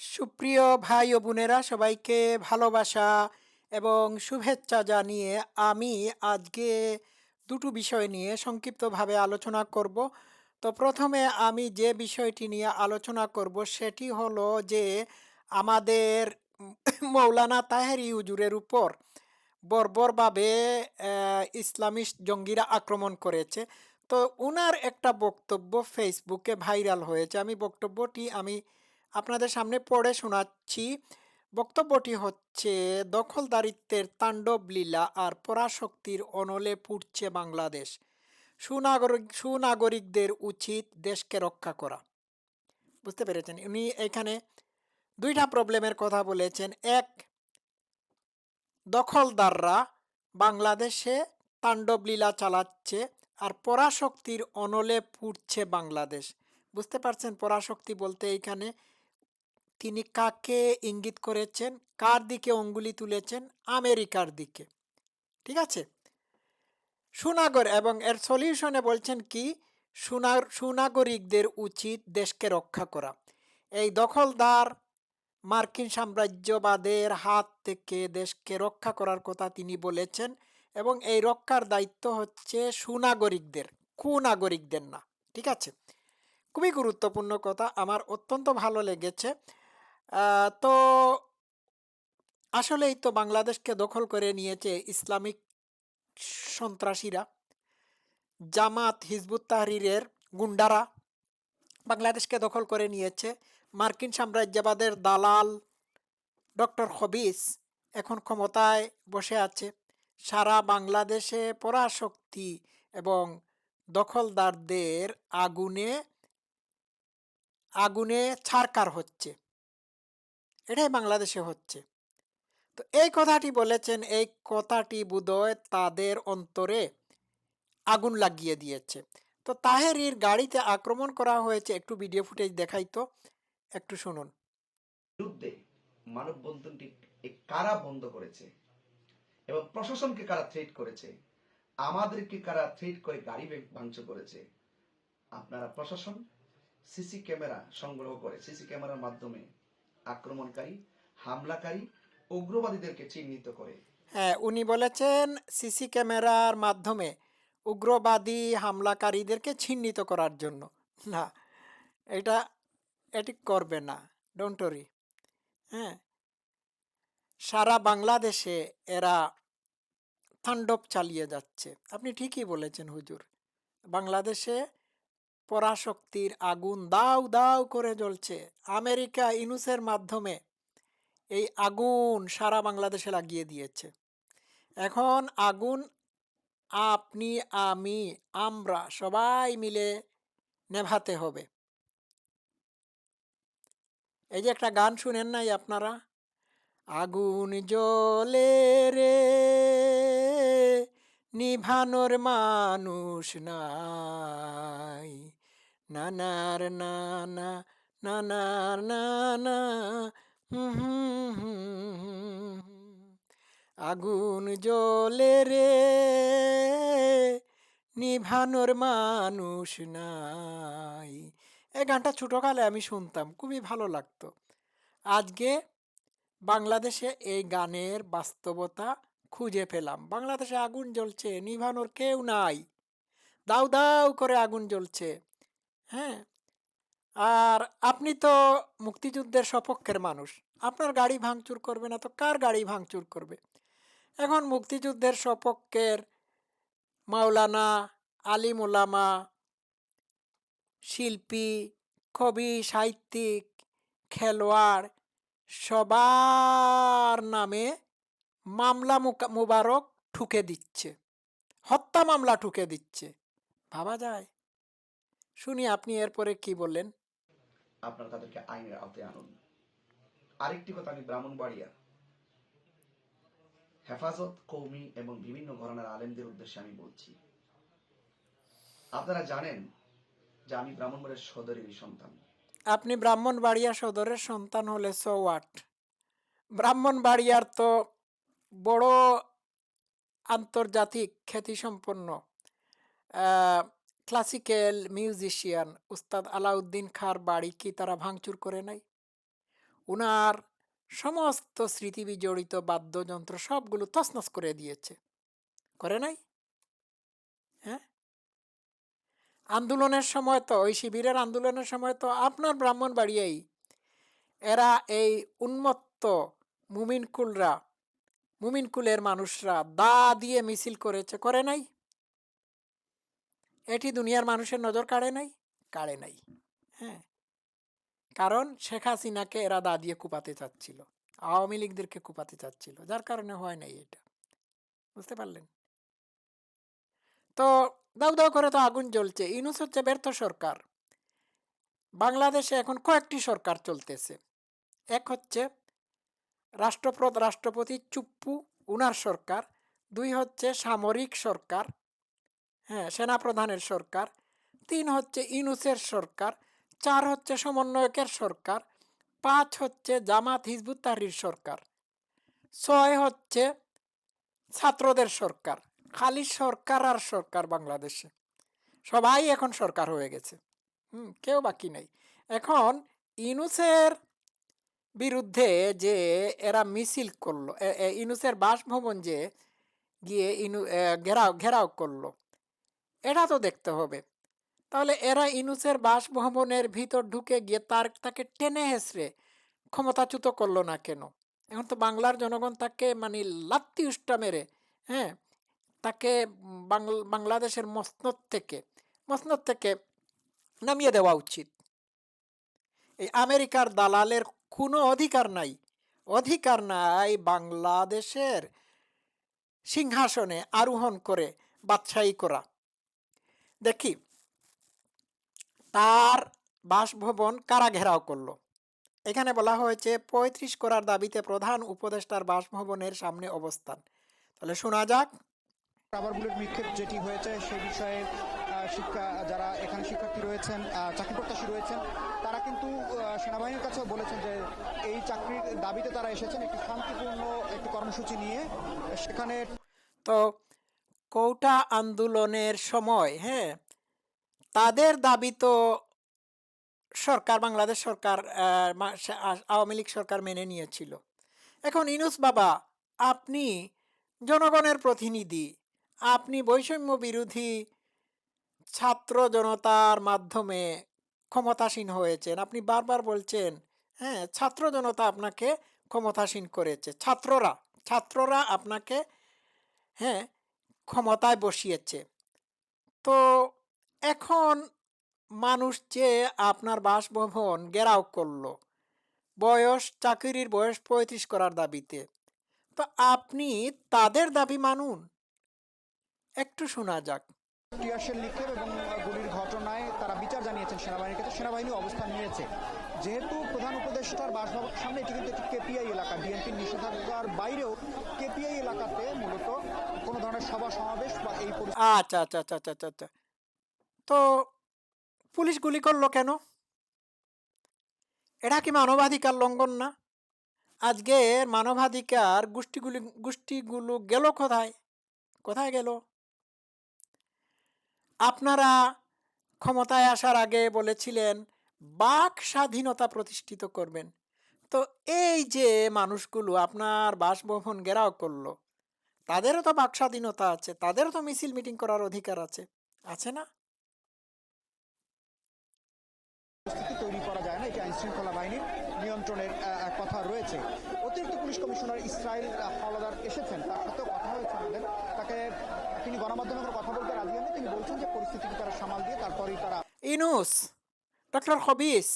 সুপ্রিয় ভাই ও বোনেরা সবাইকে ভালোবাসা এবং শুভেচ্ছা জানিয়ে আমি আজকে দুটো বিষয় নিয়ে সংক্ষিপ্তভাবে আলোচনা করব। তো প্রথমে আমি যে বিষয়টি নিয়ে আলোচনা করব সেটি হলো যে আমাদের মৌলানা তাহেরি হুজুরের উপর বর্বরভাবে আহ, ইসলামিস্ট জঙ্গিরা আক্রমণ করেছে। তো উনার একটা বক্তব্য ফেসবুকে ভাইরাল হয়েছে। আমি বক্তব্যটি আমি আপনাদের সামনে পড়ে শোনাচ্ছি। বক্তব্যটি হচ্ছে, দখলদারিত্বের তাণ্ডব লীলা আর পরাশক্তির অনলে পুড়ছে বাংলাদেশ। সুনাগরিক, সুনাগরিকদের উচিত দেশকে রক্ষা করা। বুঝতে পেরেছেন? উনি এখানে দুইটা প্রবলেমের কথা বলেছেন। এক, দখলদাররা বাংলাদেশে তাণ্ডব লীলা চালাচ্ছে আর পরাশক্তির অনলে পুড়ছে বাংলাদেশ। বুঝতে পারছেন পরাশক্তি বলতে এইখানে তিনি কাকে ইঙ্গিত করেছেন? কার দিকে অঙ্গুলি তুলেছেন? আমেরিকার দিকে। ঠিক আছে? সুনাগর এবং এর সলিউশনে বলছেন কি? সুনার সুনাগরিকদের উচিত দেশকে রক্ষা করা। এই দখলদার মার্কিন সাম্রাজ্যবাদের হাত থেকে দেশকে রক্ষা করার কথা তিনি বলেছেন এবং এই রক্ষার দায়িত্ব হচ্ছে সুনাগরিকদের, কুনাগরিকদের না। ঠিক আছে? খুবই গুরুত্বপূর্ণ কথা। আমার অত্যন্ত ভালো লেগেছে। তো আসলেই তো বাংলাদেশকে দখল করে নিয়েছে ইসলামিক সন্ত্রাসীরা। জামাত হিজবুত তাহরিরের গুন্ডারা বাংলাদেশকে দখল করে নিয়েছে। মার্কিন সাম্রাজ্যবাদের দালাল ডক্টর হবিস এখন ক্ষমতায় বসে আছে। সারা বাংলাদেশে পরাশক্তি এবং দখলদারদের আগুনে আগুনে ছারকার হচ্ছে। এটাই বাংলাদেশে হচ্ছে। তো এই কথাটি বলেছেন, এই কথাটি বোধহয় তাদের অন্তরে আগুন লাগিয়ে দিয়েছে। তো তাহেরির গাড়িতে আক্রমণ করা হয়েছে, একটু ভিডিও ফুটেজ দেখাই তো, একটু শুনুন। বিরুদ্ধে মানববন্ধনটি কারা বন্ধ করেছে? এবং প্রশাসনকে কারা থ্রেট করেছে? আমাদেরকে কারা থ্রেট করে গাড়ি ভাঙচুর করেছে? আপনারা প্রশাসন, সিসি ক্যামেরা সংগ্রহ করে, সিসি ক্যামেরার মাধ্যমে আক্রমণকারী, হামলাকারী, উগ্রবাদীদেরকে চিহ্নিত করে। হ্যাঁ উনি বলেছেন সিসি ক্যামেরার মাধ্যমে উগ্রবাদী হামলাকারীদেরকে চিহ্নিত করার জন্য। না, এটা, এটি করবে না ডোন্টরি হ্যাঁ সারা বাংলাদেশে এরা তাণ্ডব চালিয়ে যাচ্ছে। আপনি ঠিকই বলেছেন হুজুর। বাংলাদেশে পরাশক্তির আগুন দাউ দাউ করে জ্বলছে আমেরিকা ইনুসের মাধ্যমে। এই আগুন সারা বাংলাদেশে লাগিয়ে দিয়েছে। এখন আগুন আপনি, আমি, আমরা সবাই মিলে নেভাতে হবে। এই যে একটা গান শুনেন নাই আপনারা? আগুন জ্বলে রে, নিভানোর মানুষ নাই। নানার নানা নানার নানা হুম হুম হুম হুম হুম। আগুন জ্বলে রে, নিভানোর মানুষ নাই। এই গানটা ছোটকালে আমি শুনতাম, খুবই ভালো লাগতো। আজকে বাংলাদেশে এই গানের বাস্তবতা খুঁজে পেলাম। বাংলাদেশে আগুন জ্বলছে, নিভানোর কেউ নাই। দাউ দাউ করে আগুন জ্বলছে। হ্যাঁ? আর আপনি তো মুক্তিযুদ্ধের সপক্ষের মানুষ। আপনার গাড়ি ভাঙচুর করবে না তো কার গাড়ি ভাঙচুর করবে? এখন মুক্তিযুদ্ধের সপক্ষের মাওলানা আলিম ওলামা শিল্পী, কবি, সাহিত্যিক, খেলোয়াড়, সবার নামে মামলা মুবারক ঠুকে দিচ্ছে। হত্যা মামলা ঠুকে দিচ্ছে। ভাবা যায়? শুনি আপনি এরপরে কি বললেন? আপনারা তাদেরকে আইনের আওতায় আনুন। আরেকটি কথা আমি ব্রাহ্মণবাড়িয়া। হেফাজত কৌমি এবং বিভিন্ন ঘরানার আলেমদের উদ্দেশ্যে আমি বলছি। আপনারা জানেন যে আমি ব্রাহ্মণবাড়িয়ার সদরেরই সন্তান। আপনি ব্রাহ্মণবাড়িয়া সদরের সন্তান হলে সো ওয়াট ব্রাহ্মণবাড়িয়ার তো বড় আন্তর্জাতিক খ্যাতি খ্যাতিসম্পন্ন ক্লাসিক্যাল মিউজিশিয়ান উস্তাদ আলাউদ্দিন খার বাড়ি কি তারা ভাঙচুর করে নাই? উনার সমস্ত স্মৃতি বিজড়িত বাদ্যযন্ত্র সবগুলো তছনছ করে দিয়েছে। করে নাই? হ্যাঁ? আন্দোলনের সময় তো, ওই শিবিরের আন্দোলনের সময় তো আপনার ব্রাহ্মণ বাড়িয়েই এরা এই উন্মত্ত মুমিনকুলরা, মুমিনকুলের মানুষরা দা দিয়ে মিছিল করেছে, করে নাই? এটি দুনিয়ার মানুষের নজর কাড়ে নাই কাড়ে নাই হ্যাঁ। কারণ শেখ হাসিনাকে এরা দা দিয়ে কুপাতে চাচ্ছিল, আওয়ামী লীগদেরকে কুপাতে চাচ্ছিল, যার কারণে হয় নাই এটা, বুঝতে পারলেন? তো দাউ দাউ করে তো আগুন জ্বলছে ইনুস হচ্ছে ব্যর্থ সরকার। বাংলাদেশে এখন কয়েকটি সরকার চলতেছে, এক হচ্ছে রাষ্ট্রপ্রদ, রাষ্ট্রপতি চুপ্পু, উনার সরকার, দুই হচ্ছে সামরিক সরকার হ্যাঁ সেনাপ্রধানের সরকার, তিন হচ্ছে ইনুসের সরকার, চার হচ্ছে সমন্বয়কের সরকার, পাঁচ হচ্ছে জামাত হিজবুত তাহরির সরকার, ছয় হচ্ছে ছাত্রদের সরকার খালি সরকার আর সরকার বাংলাদেশে। সবাই এখন সরকার হয়ে গেছে। হুম, কেউ বাকি নেই। এখন ইনুসের বিরুদ্ধে যে এরা মিছিল করল ইনুসের বাসভবন যে গিয়ে ইনু ঘেরাও ঘেরাও করল এটা তো দেখতে হবে। তাহলে এরা ইনুসের বাসভবনের ভিতর ঢুকে গিয়ে তার, তাকে টেনে হেসড়ে ক্ষমতাচ্যুত করল না কেন? এখন তো বাংলার জনগণ তাকে মানে লাত্তি উষ্টা মেরে হ্যাঁ? তাকে বাংলাদেশের মসনদ থেকে মসনদ থেকে নামিয়ে দেওয়া উচিত। এই আমেরিকার দালালের কোনো অধিকার নাই। অধিকার নাই বাংলাদেশের সিংহাসনে আরোহণ করে, বাদশাহী করা। দেখি তার বাসভবন কারা ঘেরাও করল? এখানে বলা হয়েছে পঁয়ত্রিশ করার দাবিতে প্রধান উপদেষ্টার বাসভবনের সামনে অবস্থান। তাহলে শোনা যাক। রাবার বুলেট নিক্ষেপ যেটি হয়েছে সেই বিষয়ে শিক্ষা যারা এখানে শিক্ষার্থী রয়েছেন চাকরি প্রত্যাশী রয়েছেন তারা কিন্তু সেনাবাহিনীর কাছেও বলেছেন যে এই চাকরির দাবিতে তারা এসেছেন একটি শান্তিপূর্ণ একটি কর্মসূচি নিয়ে। সেখানে তো কৌটা আন্দোলনের সময় হ্যাঁ? তাদের দাবি তো সরকার, বাংলাদেশ সরকার আওয়ামী লীগ সরকার মেনে নিয়েছিল। এখন ইনুস বাবা, আপনি জনগণের প্রতিনিধি, আপনি বৈষম্য বিরোধী ছাত্র জনতার মাধ্যমে ক্ষমতাসীন হয়েছেন, আপনি বারবার বলছেন হ্যাঁ ছাত্র জনতা আপনাকে ক্ষমতাসীন করেছে, ছাত্ররা ছাত্ররা আপনাকে হ্যাঁ ক্ষমতায় বসিয়েছে। তো এখন মানুষ যে আপনার বাসভবন ঘেরাও করল, বয়স, চাকরির বয়স পঁয়ত্রিশ করার দাবিতে, তো আপনি তাদের দাবি মানুন? একটু শোনা যাক। টিয়ারশেল নিক্ষেপ এবং গুলির ঘটনায় তারা বিচার জানিয়েছেন সেনাবাহিনীর কাছে সেনাবাহিনী অবস্থান নিয়েছে। যেহেতু প্রধান উপদেষ্টার বাসভবনের সামনে, এটি কিন্তু কেপিআই এলাকা। বিএনপির নিষেধাজ্ঞার বাইরেও কেপিআই এলাকাতে মূলত কোনো ধরনের সভা, সমাবেশ বা এই আচ্ছা আচ্ছা আচ্ছা আচ্ছা আচ্ছা আচ্ছা। তো পুলিশ গুলি করল কেন? এটা কি মানবাধিকার লঙ্ঘন না? আজকে মানবাধিকার গোষ্ঠীগুলি, গোষ্ঠীগুলো গেল কোথায়? কোথায় গেল? আপনারা ক্ষমতায় আসার আগে বলেছিলেন বাক স্বাধীনতা প্রতিষ্ঠিত করবেন। তো এই যে মানুষগুলো আপনার বাসভবন ঘেরাও করল তাদেরও তো বাক স্বাধীনতা আছে তাদেরও তো মিছিল মিটিং করার অধিকার আছে আছে না? তৈরি করা যায় না এটি আইন শৃঙ্খলা বাহিনীর নিয়ন্ত্রণের কথা রয়েছে। অতিরিক্ত পুলিশ কমিশনার ইসরায়েল আহ, হাওলাদার এসেছেন তার সাথেও কথা হয়েছে আমাদের। তাকে তিনি গণমাধ্যমে কোনো কথা বলতে রাজি হননি তিনি বলছেন যে পরিস্থিতিকে তারা সামাল দিয়ে তারপরেই তারা ইনুস! ডক্টর হবিস,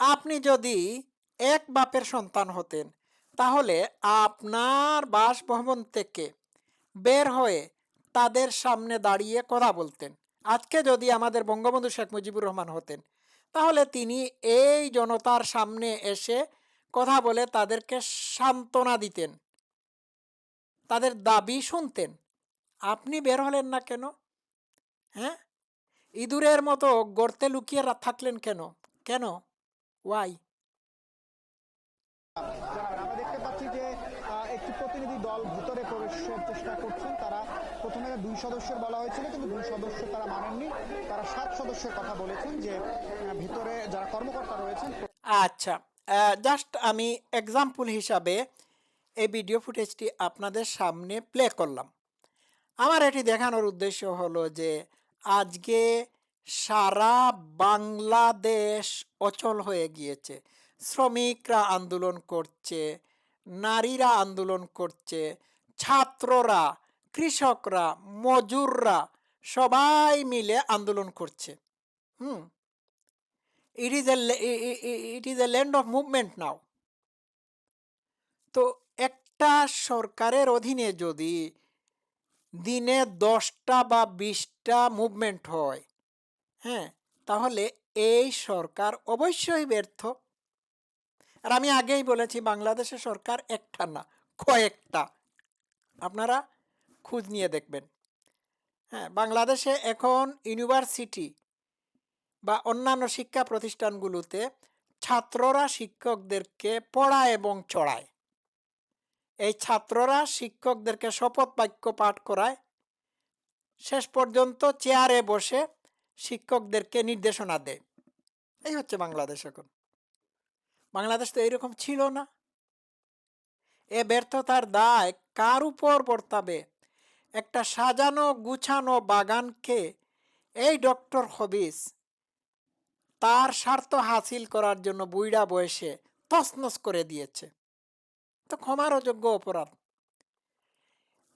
আপনি যদি এক বাপের সন্তান হতেন, তাহলে আপনার বাসভবন থেকে বের হয়ে তাদের সামনে দাঁড়িয়ে কথা বলতেন। আজকে যদি আমাদের বঙ্গবন্ধু শেখ মুজিবুর রহমান হতেন, তাহলে তিনি এই জনতার সামনে এসে কথা বলে তাদেরকে সান্ত্বনা দিতেন, তাদের দাবি শুনতেন। আপনি বের হলেন না কেন? হ্যাঁ? ইঁদুরের মতো গর্তে লুকিয়ে থাকলেন কেন? কেন? ওয়াই আমরা দেখতে পাচ্ছি যে একটি প্রতিনিধি দল ভিতরে প্রবেশের চেষ্টা করছেন। তারা প্রথমে দুই সদস্যের বলা হয়েছিল কিন্তু দুই সদস্য তারা মানেননি। তারা সাত সদস্যের কথা বলেছেন যে ভিতরে যারা কর্মকর্তা রয়েছেন আচ্ছা জাস্ট আমি এক্সাম্পল হিসাবে এই ভিডিও ফুটেজটি আপনাদের সামনে প্লে করলাম। আমার এটি দেখানোর উদ্দেশ্য হলো যে আজকে সারা বাংলাদেশ অচল হয়ে গিয়েছে। শ্রমিকরা আন্দোলন করছে, নারীরা আন্দোলন করছে, ছাত্ররা, কৃষকরা, মজুররা সবাই মিলে আন্দোলন করছে। হুম? It is a it is a land of movement now তো একটা সরকারের অধীনে যদি দিনে দশটা বা বিশটা মুভমেন্ট হয়। হ্যাঁ তাহলে এই সরকার অবশ্যই ব্যর্থ। আর আমি আগেই বলেছি, বাংলাদেশের সরকার একটা না, কয়েকটা। আপনারা খোঁজ নিয়ে দেখবেন। হ্যাঁ বাংলাদেশে এখন ইউনিভার্সিটি বা অন্যান্য শিক্ষা প্রতিষ্ঠানগুলোতে ছাত্ররা শিক্ষকদেরকে পড়ায় এবং চড়ায়। এই ছাত্ররা শিক্ষকদেরকে শপথ বাক্য পাঠ করায়। শেষ পর্যন্ত চেয়ারে বসে শিক্ষকদেরকে নির্দেশনা দেয়। এই হচ্ছে বাংলাদেশ এখন। বাংলাদেশ তো এইরকম ছিল না। এ ব্যর্থতার দায় কার উপর বর্তাবে? একটা সাজানো গুছানো বাগানকে এই ডক্টর হবিস তার স্বার্থ হাসিল করার জন্য বুইড়া বয়সে তছনছ করে দিয়েছে। তো ক্ষমার অযোগ্য অপরাধ।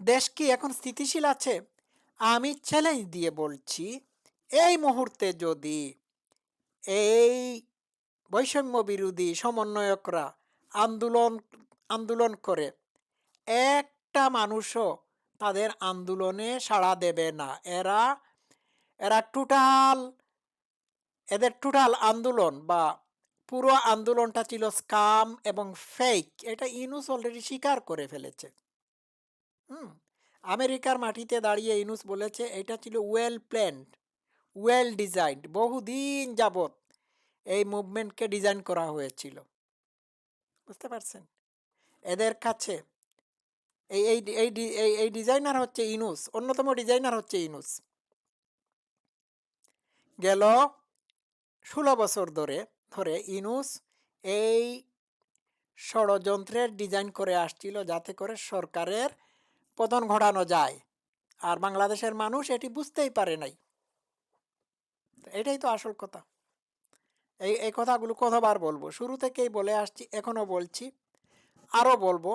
দেশ কি এখন স্থিতিশীল আছে? আমি চ্যালেঞ্জ দিয়ে বলছি, এই মুহূর্তে যদি এই বৈষম্য বিরোধী সমন্বয়করা আন্দোলন আন্দোলন করে, একটা মানুষও তাদের আন্দোলনে সাড়া দেবে না। এরা এরা টোটাল, এদের টোটাল আন্দোলন বা পুরো আন্দোলনটা ছিল স্কাম এবং ফেক এটা ইনুস অলরেডি স্বীকার করে ফেলেছে। হুম, আমেরিকার মাটিতে দাঁড়িয়ে ইনুস বলেছে, এটা ছিল ওয়েল প্ল্যান্ড ওয়েল ডিজাইনড বহুদিন যাবত এই মুভমেন্টকে ডিজাইন করা হয়েছিল। বুঝতে পারছেন? এদের কাছে এই এই এই এই ডিজাইনার হচ্ছে ইনুস, অন্যতম ডিজাইনার হচ্ছে ইনুস। গেল ষোলো বছর ধরে ধরে ইনুস এই ষড়যন্ত্রের ডিজাইন করে আসছিল যাতে করে সরকারের পতন ঘটানো যায়। আর বাংলাদেশের মানুষ এটি বুঝতেই পারে নাই। এটাই তো আসল কথা। এই এই কথাগুলো কতবার বলব? শুরু থেকেই বলে আসছি এখনও বলছি আরও বলব,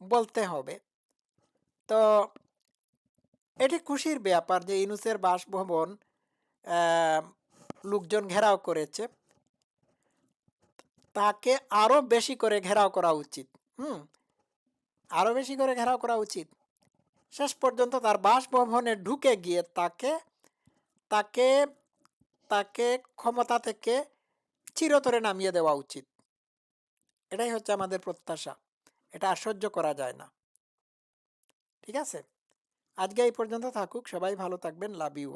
বলতে হবে। তো এটি খুশির ব্যাপার যে ইনুসের বাসভবন লোকজন ঘেরাও করেছে। তাকে আরও বেশি করে ঘেরাও করা উচিত, হুম? আরও বেশি করে ঘেরাও করা উচিত। শেষ পর্যন্ত তার বাসভবনে ঢুকে গিয়ে তাকে তাকে তাকে ক্ষমতা থেকে চিরতরে নামিয়ে দেওয়া উচিত। এটাই হচ্ছে আমাদের প্রত্যাশা। এটা সহ্য করা যায় না। ঠিক আছে? আজকে এই পর্যন্ত থাকুক। সবাই ভালো থাকবেন। Love you